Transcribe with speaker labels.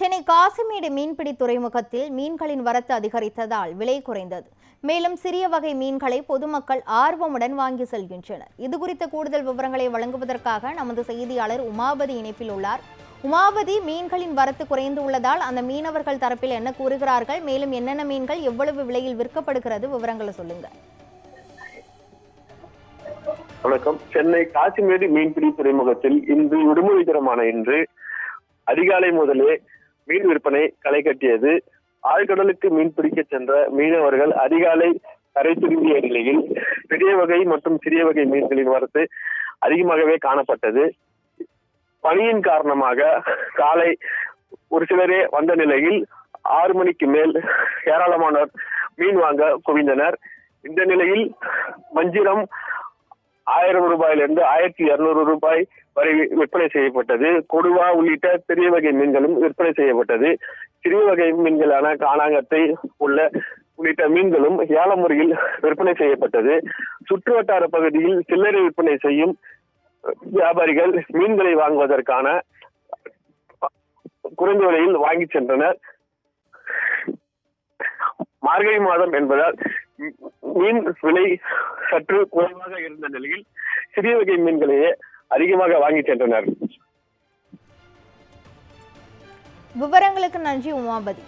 Speaker 1: சென்னை காசிமேடு மீன்பிடி துறைமுகத்தில் மீன்களின் வரத்து அதிகரித்ததால் விலை குறைந்தது. மேலும் சிறிய வகை மீன்களை பொதுமக்கள் ஆர்வமுடன் வாங்கி செல்கின்றனர். இது குறித்த கூடுதல் விவரங்களை வழங்குவதற்காக நமது செய்தியாளர் உமாபதி இணைப்பில் உள்ளார். உமாபதி மீன்களின் வரத்து குறைந்து உள்ளதால் அந்த மீனவர்கள் தரப்பில் என்ன கூறுகிறார்கள்? மேலும் என்னென்ன மீன்கள் எவ்வளவு விலையில் விற்கப்படுகிறது? விவரங்களை சொல்லுங்க.
Speaker 2: வணக்கம். சென்னை காசிமேடு மீன்பிடி துறைமுகத்தில் இன்று விடுமுறை தினமான இன்று அதிகாலை முதலே மீன் விற்பனை களை கட்டியது. ஆழ்கடலுக்கு மீன் பிடிக்க சென்ற மீனவர்கள் அதிகாலை கரை திரும்பிய நிலையில் பெரிய வகை மற்றும் சிறிய வகை மீன்களின் வரத்து அதிகமாகவே காணப்பட்டது. பனியின் காரணமாக காலை ஒரு சிலரே வந்த நிலையில் ஆறு மணிக்கு மேல் ஏராளமானோர் மீன் வாங்க குவிந்தனர். இந்த நிலையில் மஞ்சிரம் ஆயிரம் ரூபாயிலிருந்து ஆயிரத்தி இருநூறு ரூபாய் வரை விற்பனை செய்யப்பட்டது. கொடுவா உள்ளிட்ட பெரிய வகை மீன்களும் விற்பனை செய்யப்பட்டது. சிறிய வகை மீன்களான காணாங்கத்தை உள்ள உள்ளிட்ட மீன்களும் ஏல முறையில் விற்பனை செய்யப்பட்டது. சுற்று வட்டார பகுதியில் சில்லறை விற்பனை செய்யும் வியாபாரிகள் மீன்களை வாங்குவதற்கான குறைந்த விலையில் வாங்கி சென்றனர். மார்கழி மாதம் என்பதால் மீன் விலை சற்று குறைவாக இருந்த நிலையில் சிறிய வகை மீன்களையே அதிகமாக வாங்கி சென்றனர்
Speaker 1: விவரங்களுக்கு நன்றி உமாபதி.